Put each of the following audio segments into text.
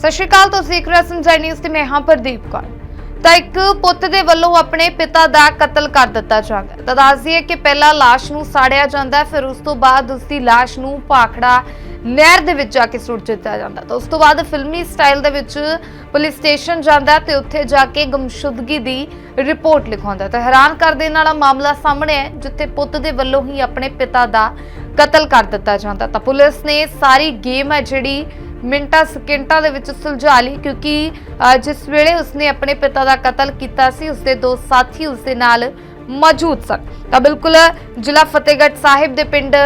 ਸਤਿ ਸ਼੍ਰੀ ਅਕਾਲ, ਤੁਸੀਂ ਦੇਖ ਰਹੇ ਸੰਜੈ ਨਿਊਜ਼ ਤੇ ਮੈਂ ਹਾਂ ਪ੍ਰਦੀਪ ਕੌਰ। ਤਾਂ ਇੱਕ ਪੁੱਤ ਦੇ ਵੱਲੋਂ ਆਪਣੇ ਪਿਤਾ ਦਾ ਕਤਲ ਕਰ ਦਿੱਤਾ ਜਾਂਦਾ ਹੈ ਤਾਂ ਦੱਸਦੀਏ ਕਿ ਪਹਿਲਾਂ ਲਾਸ਼ ਨੂੰ ਸਾੜਿਆ ਜਾਂਦਾ ਫਿਰ ਉਸ ਤੋਂ ਬਾਅਦ ਉਸ ਦੀ ਲਾਸ਼ ਨੂੰ ਭਾਖੜਾ ਨਹਿਰ ਦੇ ਵਿੱਚ ਜਾ ਕੇ ਸੁੱਟ ਦਿੱਤਾ ਜਾਂਦਾ ਤਾਂ ਉਸ ਤੋਂ ਬਾਅਦ ਫਿਲਮੀ ਸਟਾਈਲ ਦੇ ਵਿੱਚ ਪੁਲਿਸ ਸਟੇਸ਼ਨ ਜਾਂਦਾ ਤੇ ਉੱਥੇ ਜਾ ਕੇ ਗਮਸ਼ੁਦਗੀ ਦੀ ਰਿਪੋਰਟ ਲਿਖਾਉਂਦਾ ਹੈ। ਤਾਂ ਹੈਰਾਨ ਕਰ ਦੇਣ ਵਾਲਾ ਮਾਮਲਾ ਸਾਹਮਣੇ ਹੈ, ਜਿੱਥੇ ਪੁੱਤ ਦੇ ਵੱਲੋਂ ਹੀ ਆਪਣੇ ਪਿਤਾ ਦਾ ਕਤਲ ਕਰ ਦਿੱਤਾ ਜਾਂਦਾ ਤਾਂ ਪੁਲਿਸ ਨੇ ਸਾਰੀ ਗੇਮ ਹੈ ਜਿਹੜੀ ਮਿੰਟਾਂ, ਸਕਿੰਟਾਂ ਦੇ ਵਿੱਚ ਸੁਲਝਾ ਲਈ ਕਿਉਂਕਿ ਜਿਸ ਵੇਲੇ ਉਸਨੇ ਆਪਣੇ ਪਿਤਾ ਦਾ ਕਤਲ ਕੀਤਾ ਸੀ, ਉਸਦੇ ਦੋ ਸਾਥੀ ਉਸਦੇ ਨਾਲ ਮੌਜੂਦ ਸਨ। ਤਾਂ ਬਿਲਕੁਲ ਜ਼ਿਲ੍ਹਾ ਫਤਿਹਗੜ੍ਹ ਸਾਹਿਬ ਦੇ ਪਿੰਡ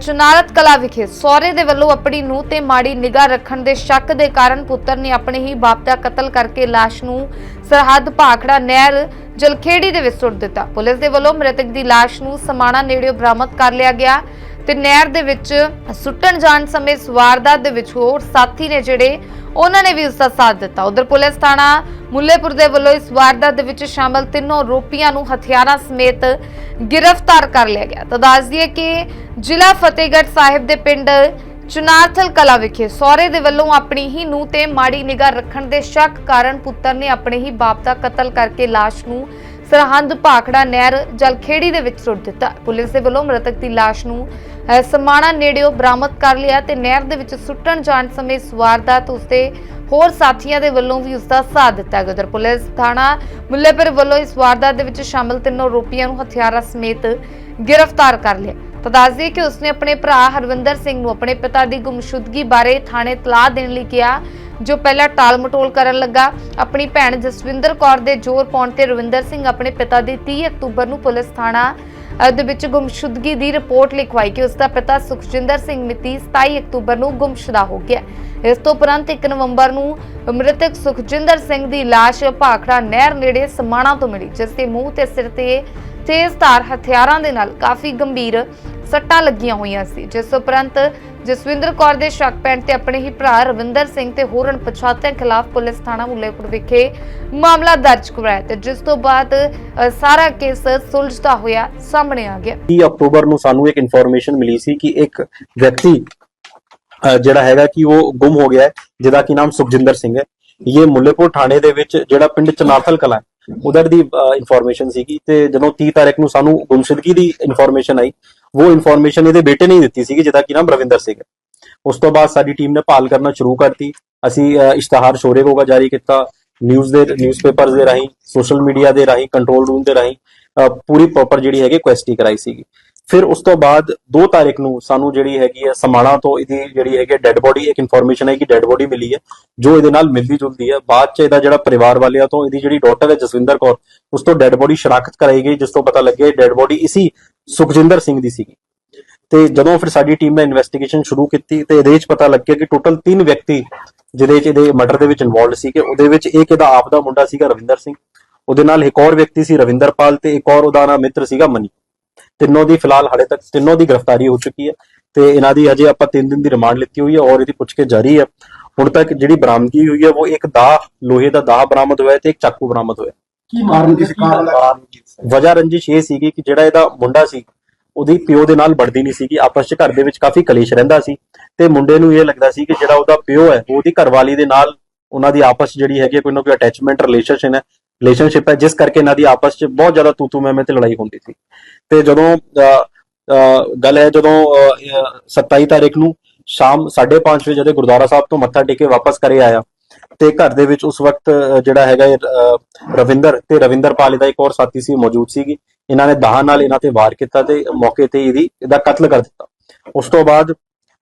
ਚੁਨਾਰਤ ਕਲਾ ਵਿਖੇ ਸਹੁਰੇ ਦੇ ਵੱਲੋਂ ਆਪਣੀ ਨੂੰਹ ਤੇ ਮਾੜੀ ਨਿਗਾਹ ਰੱਖਣ ਦੇ ਸ਼ੱਕ ਦੇ ਕਾਰਨ ਪੁੱਤਰ ਨੇ ਆਪਣੇ ਹੀ ਬਾਪ ਦਾ ਕਤਲ ਕਰਕੇ ਲਾਸ਼ ਨੂੰ ਸਰਹੱਦ ਭਾਖੜਾ ਨਹਿਰ ਜਲਖੇੜੀ ਦੇ ਵਿੱਚ ਸੁੱਟ ਦਿੱਤਾ। ਪੁਲਿਸ ਦੇ ਵੱਲੋਂ ਮ੍ਰਿਤਕ ਦੀ ਲਾਸ਼ ਨੂੰ ਸਮਾਣਾ ਨੇੜਿਓਂ ਬਰਾਮਦ ਕਰ ਲਿਆ ਗਿਆ। ਤੇ ਨਹਿਰ ਦੇ ਵਿੱਚ ਸੁੱਟਣ ਜਾਣ ਸਮੇਂ ਇਸ ਦੇ ਵਿੱਚ ਹੋਰ ਸਾਥੀ ਨੇ ਜਿਹੜੇ, ਉਹਨਾਂ ਨੇ ਵੀ ਉਸ ਦਾ ਸਾਥ ਦਿੱਤਾ। ਉਧਰ ਪੁਲਿਸ ਥਾਣਾ ਮੁੱਲੇਪੁਰ ਦੇ ਵੱਲੋਂ ਇਸ ਵਾਰਦਾਤ ਦੇ ਵਿੱਚ ਸ਼ਾਮਲ ਤਿੰਨੋਂ ਆਰੋਪੀਆਂ ਨੂੰ ਹਥਿਆਰਾਂ ਸਮੇਤ ਗ੍ਰਿਫਤਾਰ ਕਰ ਲਿਆ ਗਿਆ। ਤਾਂ ਦੱਸ ਦਈਏ ਕਿ ਜ਼ਿਲ੍ਹਾ ਫਤਿਹਗੜ੍ਹ ਸਾਹਿਬ ਦੇ ਪਿੰਡ ਚੁਨਾਰਥਲ ਕਲਾ ਵਿਖੇ ਸਹੁਰੇ ਦੇ ਵੱਲੋਂ ਆਪਣੀ ਹੀ ਨੂੰਹ ਤੇ ਮਾੜੀ ਨਿਗਾਹ ਰੱਖਣ ਦੇ ਸ਼ੱਕ ਕਾਰਨ ਪੁੱਤਰ ਨੇ ਆਪਣੇ ਹੀ ਬਾਪ ਦਾ ਕਤਲ ਕਰਕੇ ਲਾਸ਼ ਨੂੰ ਸਰਹੰਦ ਭਾਖੜਾ ਨਹਿਰ ਜਲਖੇੜੀ ਦੇ ਵਿੱਚ ਸੁੱਟ ਦਿੱਤਾ। ਪੁਲਿਸ ਦੇ ਵੱਲੋਂ ਮ੍ਰਿਤਕ ਦੀ ਲਾਸ਼ ਨੂੰ ਸਮਾਣਾ ਨੇੜਿਓਂ ਬਰਾਮਦ ਕਰ ਲਿਆ ਤੇ ਨਹਿਰ ਦੇ ਵਿੱਚ ਸੁੱਟਣ ਜਾਣ ਸਮੇਂ ਇਸ ਉਸਦੇ ਹੋਰ ਸਾਥੀਆਂ ਦੇ ਵੱਲੋਂ ਵੀ ਉਸ ਦਾ ਸਾਥ ਦਿੱਤਾ ਗਿਆ। ਉਧਰ ਪੁਲਿਸ ਥਾਣਾ ਮੁੱਲੇਪੁਰ ਵੱਲੋਂ ਇਸ ਵਾਰਦਾਤ ਦੇ ਵਿੱਚ ਸ਼ਾਮਲ ਤਿੰਨੋਂ ਆਰੋਪੀਆਂ ਨੂੰ ਹਥਿਆਰਾਂ ਸਮੇਤ ਗ੍ਰਿਫਤਾਰ ਕਰ ਲਿਆ। ਤਾਂ ਦੱਸ ਦਈਏ ਕਿ ਉਸਨੇ ਆਪਣੇ ਭਰਾ ਹਰਵਿੰਦਰ ਸਿੰਘ ਨੂੰ ਆਪਣੇ ਪਿਤਾ ਦੀ ਗੁੰਮਸ਼ੁਦਗੀ ਬਾਰੇ ਥਾਣੇ ਤਲਾਹ ਦੇਣ ਲਈ ਕਿਹਾ ਜੋ ਪਹਿਲਾਂ ਟਾਲ ਮਟੋਲ ਕਰਨ ਲੱਗਾ। ਆਪਣੀ ਭੈਣ ਜਸਵਿੰਦਰ ਕੌਰ ਦੇ ਜ਼ੋਰ ਪਾਉਣ ਤੇ ਰਵਿੰਦਰ ਸਿੰਘ ਆਪਣੇ ਪਿਤਾ ਦੀ 30 ਅਕਤੂਬਰ ਨੂੰ ਪੁਲਿਸ ਥਾਣਾ ਦੇ ਵਿੱਚ ਗੁੰਮਸ਼ੁਦਗੀ ਦੀ ਰਿਪੋਰਟ ਲਿਖਵਾਈ ਕਿ ਉਸ ਦਾ ਪਿਤਾ ਸੁਖਜਿੰਦਰ ਸਿੰਘ ਮਿਤੀ 27 ਅਕਤੂਬਰ ਨੂੰ ਗੁੰਮਸ਼ੁਦਾ ਹੋ ਗਿਆ। ਇਸ ਤੋਂ ਉਪਰੰਤ 1 ਨਵੰਬਰ ਨੂੰ ਮ੍ਰਿਤਕ ਸੁਖਜਿੰਦਰ ਸਿੰਘ ਦੀ ਲਾਸ਼ ਭਾਖੜਾ ਨਹਿਰ ਨੇੜੇ ਸਮਾਣਾ ਤੋਂ ਮਿਲੀ, ਜਿਸ ਦੇ ਮੂੰਹ ਤੇ ਸਿਰ ਤੇ ਤੇਜ਼ਧਾਰ ਹਥਿਆਰਾਂ ਦੇ ਨਾਲ ਕਾਫੀ ਗੰਭੀਰ ਸੱਟਾਂ ਲੱਗੀਆਂ ਹੋਈਆਂ ਸੀ, ਜਿਸ ਉਪਰੰਤ ਜਸਵਿੰਦਰ ਕੌਰ ਦੇ ਸ਼ੱਕ ਪੈਣ ਤੇ ਆਪਣੇ ਹੀ ਭਰਾ ਰਵਿੰਦਰ ਸਿੰਘ ਤੇ ਹੋਰ ਅਣਪਛਾਤਿਆਂ ਖਿਲਾਫ ਪੁਲਿਸ ਥਾਣਾ ਮੁੱਲੇਪੁਰ ਵਿਖੇ ਮਾਮਲਾ ਦਰਜ ਕਰਵਾਇਆ ਤੇ ਜਿਸ ਤੋਂ ਬਾਅਦ ਸਾਰਾ ਕੇਸ ਸੁਲਝਦਾ ਹੋਇਆ ਸਾਹਮਣੇ ਆ ਗਿਆ। 30 ਅਕਤੂਬਰ ਨੂੰ ਸਾਨੂੰ ਇੱਕ ਇਨਫੋਰਮੇਸ਼ਨ ਮਿਲੀ ਸੀ ਕਿ ਇੱਕ ਵਿਅਕਤੀ ਜਿਹੜਾ ਹੈਗਾ ਕਿ ਉਹ ਗੁੰਮ ਹੋ ਗਿਆ ਹੈ, ਜਿਹਦਾ ਕੀ ਨਾਮ ਸੁਖਜਿੰਦਰ ਸਿੰਘ ਹੈ। ਇਹ ਮੁੱਲੇਪੁਰ ਥਾਣੇ ਦੇ ਵਿੱਚ ਜਿਹੜਾ ਪਿੰਡ ਚਨਾਥਲ ਕਲਾ ਉਧਰ ਦੀ ਇਨਫੋਰਮੇਸ਼ਨ ਸੀਗੀ ਤੇ ਜਦੋਂ 30 ਤਾਰੀਖ ਨੂੰ ਸਾਨੂੰ ਗੁੰਮਸ਼ੁਦਗੀ ਦੀ ਇਨਫੋਰਮੇਸ਼ਨ ਆਈ, ਉਹ ਇਨਫੋਰਮੇਸ਼ਨ ਇਹਦੇ ਬੇਟੇ ਨੇ ਦਿੱਤੀ ਸੀਗੀ, ਜਿਹਦਾ ਕੀ ਨਾਮ ਰਵਿੰਦਰ ਸਿੰਘ ਹੈ। ਉਸ ਤੋਂ ਬਾਅਦ ਸਾਡੀ ਟੀਮ ਨੇ ਭਾਲ ਕਰਨਾ ਸ਼ੁਰੂ ਕਰਤੀ। ਅਸੀਂ ਇਸ਼ਤਿਹਾਰ ਸ਼ੋਰੇ ਕੋਗਾ ਜਾਰੀ ਕੀਤਾ ਨਿਊਜ਼ ਦੇ ਨਿਊਜ਼ਪੇਪਰਸ ਦੇ ਰਾਹੀਂ ਸੋਸ਼ਲ ਮੀਡੀਆ ਦੇ ਰਾਹੀਂ ਕੰਟਰੋਲ ਰੂਮ ਦੇ ਰਾਹੀਂ ਪੂਰੀ ਪ੍ਰੋਪਰ ਜਿਹੜੀ ਹੈਗੀ ਕੁਐਸਟੀ ਕਰਾਈ ਸੀਗੀ। ਫਿਰ ਉਸ ਤੋਂ ਬਾਅਦ 2 ਤਾਰੀਖ ਨੂੰ ਸਾਨੂੰ ਜਿਹੜੀ ਹੈਗੀ ਹੈ ਸਮਾਣਾ ਤੋਂ ਇਹਦੀ ਜਿਹੜੀ ਹੈਗੀ ਡੈੱਡ ਬੋਡੀ ਇੱਕ ਇਨਫੋਰਮੇਸ਼ਨ ਹੈ ਕਿ ਡੈੱਡ ਬੋਡੀ ਮਿਲੀ ਹੈ, ਜੋ ਇਹਦੇ ਨਾਲ ਮਿਲਦੀ ਜੁਲਦੀ ਹੈ। ਬਾਅਦ ਚ ਇਹਦਾ ਜਿਹੜਾ ਪਰਿਵਾਰ ਵਾਲਿਆਂ ਤੋਂ ਇਹਦੀ ਜਿਹੜੀ ਡਾਟਰ ਹੈ ਜਸਵਿੰਦਰ ਕੌਰ, ਉਸ ਤੋਂ ਡੈੱਡ ਬੋਡੀ ਸ਼ਨਾਖਤ ਕਰਾਈ ਗਈ, ਜਿਸ ਤੋਂ ਪਤਾ ਲੱਗਿਆ ਡੈੱਡ ਬੋਡੀ ਇਸੀ ਸੁਖਜਿੰਦਰ ਸਿੰਘ ਦੀ ਸੀਗੀ। ਤੇ ਜਦੋਂ ਫਿਰ ਸਾਡੀ ਟੀਮ ਨੇ ਇਨਵੈਸਟੀਗੇਸ਼ਨ ਸ਼ੁਰੂ ਕੀਤੀ ਤੇ ਇਹਦੇ ਵਿੱਚ ਪਤਾ ਲੱਗਿਆ ਕਿ ਟੋਟਲ 3 ਵਿਅਕਤੀ ਜਿਹਦੇ ਵਿੱਚ ਇਹਦੇ ਮਰਡਰ ਦੇ ਵਿੱਚ ਇਨਵੋਲਡ ਸੀਗੇ, ਉਹਦੇ ਵਿੱਚ ਇੱਕ ਇਹਦਾ ਆਪ ਦਾ ਮੁੰਡਾ ਸੀਗਾ ਰਵਿੰਦਰ ਸਿੰਘ, ਉਹਦੇ ਨਾਲ ਇੱਕ ਹੋਰ ਵਿਅਕਤੀ ਸੀ ਰਵਿੰਦਰਪਾਲ ਤੇ ਇੱਕ ਹੋਰ ਉਹਦਾ ਨਾਮ ਮਿੱਤਰ ਸੀਗਾ ਮਨੀ। ਤਿੰਨੋਂ ਦੀ ਫਿਲਹਾਲ ਹਾਲੇ ਤੱਕ ਤਿੰਨੋਂ ਦੀ ਗ੍ਰਿਫਤਾਰੀ ਹੋ ਚੁੱਕੀ ਹੈ ਤੇ ਇਹਨਾਂ ਦੀ ਅਜੇ ਆਪਾਂ 3 ਦਿਨ ਦੀ ਰਿਮਾਂਡ ਲਿੱਤੀ ਹੋਈ ਹੈ ਔਰ ਇਹਦੀ ਪੁੱਛਕੇ ਜਾਰੀ ਹੈ। ਹੁਣ ਤੱਕ ਜਿਹੜੀ ਬਰਾਮਦਗੀ ਹੋਈ ਹੈ ਉਹ ਇੱਕ ਦਾਹ ਲੋਹੇ ਦਾ ਦਾਹ ਬਰਾਮਦ ਹੋਇਆ ਤੇ ਇੱਕ ਚਾਕੂ ਬਰਾਮਦ ਹੋਇਆ। ਕੀ ਕਾਰਨ ਕਿਸ ਕਾਰਨ? ਵਜ੍ਹਾ ਰੰਜਿਸ਼ ਇਹ ਸੀਗੀ ਕਿ ਜਿਹੜਾ ਇਹਦਾ ਮੁੰਡਾ ਸੀ ਉਹਦੀ ਪਿਓ ਦੇ ਨਾਲ ਬਣਦੀ ਨਹੀਂ ਸੀਗੀ। ਆਪਸ ਚ ਘਰ ਦੇ ਵਿੱਚ ਕਾਫੀ ਕਲੇਸ਼ ਰਹਿੰਦਾ ਸੀ ਤੇ ਮੁੰਡੇ ਨੂੰ ਇਹ ਲੱਗਦਾ ਸੀ ਕਿ ਜਿਹੜਾ ਉਹਦਾ ਪਿਓ ਹੈ ਉਹਦੀ ਘਰਵਾਲੀ ਦੇ ਨਾਲ ਉਹਨਾਂ ਦੀ ਆਪਸ ਜਿਹੜੀ ਹੈਗੀ ਕੋਈ ਨਾ ਕੋਈ ਅਟੈਚਮੈਂਟ ਰਿਲੇਸ਼ਨਸ਼ਿਪ ਹੈ। ਰਿਲੇਸ਼ਨਸ਼ਿਪ ਹੈ ਜਿਸ ਕਰਕੇ ਇਹਨਾਂ ਦੀ ਆਪਸ 'ਚ ਬਹੁਤ ਜ਼ਿਆਦਾ ਤੂ ਤੂ ਮੈਂ ਮੈਂ ਤੇ ਲੜਾਈ ਹੁੰਦੀ ਸੀ। ਤੇ ਜਦੋਂ ਗੱਲ ਹੈ ਜਦੋਂ 27 ਤਾਰੀਖ ਨੂੰ ਸ਼ਾਮ 5:30 ਵਜੇ ਜਦੋਂ ਗੁਰਦੁਆਰਾ ਸਾਹਿਬ ਤੋਂ ਮੱਥਾ ਟੇਕ ਕੇ ਵਾਪਸ ਕਰੇ ਆਇਆ ਤੇ ਘਰ ਦੇ ਵਿੱਚ ਉਸ ਵਕਤ ਜਿਹੜਾ ਹੈਗਾ ਇਹ, ਅਹ, ਰਵਿੰਦਰ ਤੇ ਰਵਿੰਦਰਪਾਲ ਦਾ ਇੱਕ ਹੋਰ ਸਾਥੀ ਸੀ ਮੌਜੂਦ ਸੀਗੀ। ਇਹਨਾਂ ਨੇ ਦਾਹ ਨਾਲ ਇਹਨਾਂ ਤੇ ਵਾਰ ਕੀਤਾ ਤੇ ਮੌਕੇ ਤੇ ਇਹਦੀ ਇਹਦਾ ਕਤਲ ਕਰ ਦਿੱਤਾ। ਉਸ ਤੋਂ ਬਾਅਦ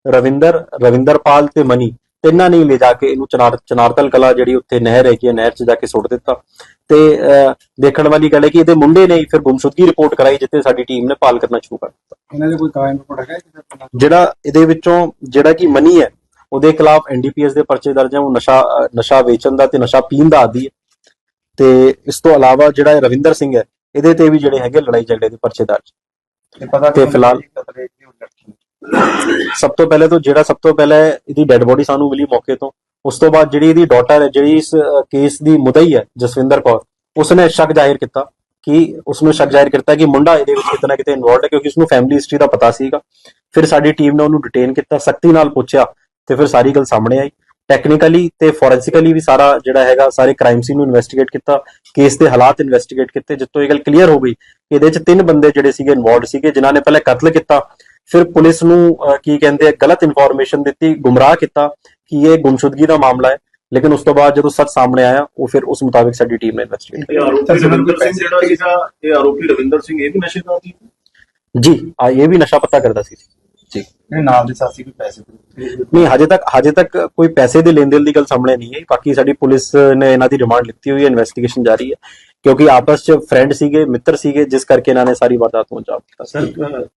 ਰਵਿੰਦਰ ਰਵਿੰਦਰਪਾਲ ਤੇ ਮਨੀ ਤਿੰਨਾਂ ਨੇ ਹੀ ਲੈ ਜਾ ਕੇ ਇਹਨੂੰ ਚਨਾਰ ਚਨਾਰਤਲ ਕਲਾ ਜਿਹੜੀ ਉੱਥੇ ਨਹਿਰ ਹੈਗੀ ਹੈ ਨਹਿਰ 'ਚ ਜਾ ਕੇ ਸੁੱਟ ਦਿੱਤਾ। ਤੇ ਦੇਖਣ ਵਾਲੀ ਗੱਲ ਹੈ ਕਿ ਇਹਦੇ ਮੁੰਡੇ ਨੇ ਫਿਰ ਗੁੰਮਸ਼ੁਦਗੀ ਰਿਪੋਰਟ ਕਰਾਈ ਜਿੱਥੇ ਸਾਡੀ ਟੀਮ ਨੇ ਭਾਲ ਕਰਨਾ ਸ਼ੁਰੂ ਕਰ ਦਿੱਤਾ। ਇਹਨਾਂ ਦੇ ਕੋਈ ਕਾਇਮ ਰਿਪੋਰਟ ਹੈਗਾ ਜਿਹੜਾ ਇਹਦੇ ਵਿੱਚੋਂ ਜਿਹੜਾ ਕਿ ਮਨੀ ਹੈ ਉਹਦੇ ਖਿਲਾਫ ਐਨਡੀਪੀਐਸ ਦੇ ਪਰਚੇ ਦਰਜ ਹੈ ਉਹ ਨਸ਼ਾ ਨਸ਼ਾ ਵੇਚਣ ਦਾ ਤੇ ਨਸ਼ਾ ਪੀਣ ਦਾ ਆਦੀ ਹੈ। ਤੇ ਇਸ ਤੋਂ ਇਲਾਵਾ ਜਿਹੜਾ ਰਵਿੰਦਰ ਸਿੰਘ ਹੈ ਇਹਦੇ ਤੇ ਵੀ ਜਿਹੜੇ ਹੈਗੇ ਲੜਾਈ ਝਗੜੇ ਦੇ ਪਰਚੇ ਦਰਜ। ਤੇ ਤੇ ਫਿਲਹਾਲ- ਸਭ ਤੋਂ ਪਹਿਲੇ ਤਾਂ ਜਿਹੜਾ ਸਭ ਤੋਂ ਪਹਿਲਾਂ ਇਹਦੀ ਡੈੱਡ ਬੋਡੀ ਸਾਨੂੰ ਮਿਲੀ ਮੌਕੇ ਤੋਂ, ਉਸ ਤੋਂ ਬਾਅਦ ਜਿਹੜੀ ਇਹਦੀ ਡਾਟਰ ਹੈ, ਜਿਹੜੀ ਇਸ ਕੇਸ ਦੀ ਮੁਦਈ ਹੈ, ਜਸਵਿੰਦਰ ਕੌਰ, ਉਸਨੇ ਸ਼ੱਕ ਜ਼ਾਹਿਰ ਕੀਤਾ ਕਿ ਉਸਨੂੰ ਸ਼ੱਕ ਜ਼ਾਹਿਰ ਕੀਤਾ ਕਿ ਮੁੰਡਾ ਇਹਦੇ ਵਿੱਚ ਕਿਤੇ ਕਿਤੇ ਇਨਵੋਲਡ ਹੈ, ਕਿਉਂਕਿ ਉਸਨੂੰ ਫੈਮਿਲੀ ਹਿਸਟਰੀ ਦਾ ਪਤਾ ਸੀਗਾ। ਫਿਰ ਸਾਡੀ ਟੀਮ ਨੇ ਉਹਨੂੰ ਡਿਟੇਨ ਕੀਤਾ, ਸਖਤੀ ਨਾਲ ਪੁੱਛਿਆ ਤੇ ਫਿਰ ਸਾਰੀ ਗੱਲ ਸਾਹਮਣੇ ਆਈ। ਟੈਕਨੀਕਲੀ ਤੇ ਫੋਰੈਂਸਿਕਲੀ ਵੀ ਸਾਰਾ ਜਿਹੜਾ ਹੈਗਾ, ਸਾਰੇ ਕ੍ਰਾਈਮ ਸੀਨ ਨੂੰ ਇਨਵੈਸਟੀਗੇਟ ਕੀਤਾ ਕੇਸ ਦੇ ਹਾਲਾਤ ਇਨਵੈਸਟੀਗੇਟ ਕੀਤੇ ਜਿੱਤੋਂ ਇਹ ਗੱਲ ਕਲੀਅਰ ਹੋ ਗਈ ਕਿ ਇਹਦੇ ਚ ਤਿੰਨ ਬੰਦੇ ਜਿਹੜੇ ਸੀਗੇ ਇਨਵੋਲਡ ਸੀਗੇ, ਜਿਨ੍ਹਾਂ ਨੇ ਪਹਿਲਾਂ ਕਤਲ ਕੀਤਾ ਫਿਰ ਪੁਲਿਸ ਨੂੰ ਕੀ ਕਹਿੰਦੇ ਆ ਗਲਤ ਇਨਫੋਰਮੇਸ਼ਨ ਦਿੱਤੀ ਗੁੰਮਰਾਹ ਕੀਤਾ ਕਿ ਇਹ ਗੁੰਮਸ਼ੁਦਗੀ ਦਾ ਮਾਮਲਾ ਹੈ। ਲੇਕਿਨ ਉਸ ਤੋਂ ਬਾਅਦ ਜਦੋਂ ਸੱਚ ਸਾਹਮਣੇ ਆਇਆ ਉਹ ਫਿਰ ਉਸ ਮੁਤਾਬਿਕ ਸਾਡੀ ਟੀਮ ਨੇ ਇਨਵੈਸਟੀਗੇਟ ਇਹ ਆਰੋਪੀ ਰਵਿੰਦਰ ਸਿੰਘ ਜਿਹੜਾ ਸੀਗਾ ਇਹ ਆਰੋਪੀ ਰਵਿੰਦਰ ਸਿੰਘ ਇਹ ਵੀ ਨਸ਼ੇ ਦਾ ਸੀ ਜੀ ਆ ਇਹ ਵੀ ਨਸ਼ਾ ਪੱਤਾ ਕਰਦਾ ਸੀ। ਜੀ। ਨਾਲ ਦੇ ਸਾਥੀ ਵੀ ਪੈਸੇ ਨਹੀਂ ਹਜੇ ਤੱਕ ਹਜੇ ਤੱਕ ਕੋਈ ਪੈਸੇ ਦੇ ਲੈਣ ਦੇਣ ਦੀ ਗੱਲ ਸਾਹਮਣੇ ਨਹੀਂ ਹੈ ਬਾਕੀ ਸਾਡੀ ਪੁਲਿਸ ਨੇ ਇਹਨਾਂ ਦੀ ਰਿਮਾਂਡ ਲਿੱਤੀ ਹੋਈ ਹੈ ਇਨਵੈਸਟੀਗੇਸ਼ਨ ਜਾਰੀ ਹੈ। ਕਿਉਂਕਿ ਆਪਸ ਚ ਫਰੈਂਡ ਸੀਗੇ ਮਿੱਤਰ ਸੀਗੇ ਜਿਸ ਕਰਕੇ ਇਹਨਾਂ ਨੇ ਸਾਰੀ ਵਾਰਦਾਤ ਨੂੰ ਅੰਜਾਮ ਦਿੱਤਾ ਸਰ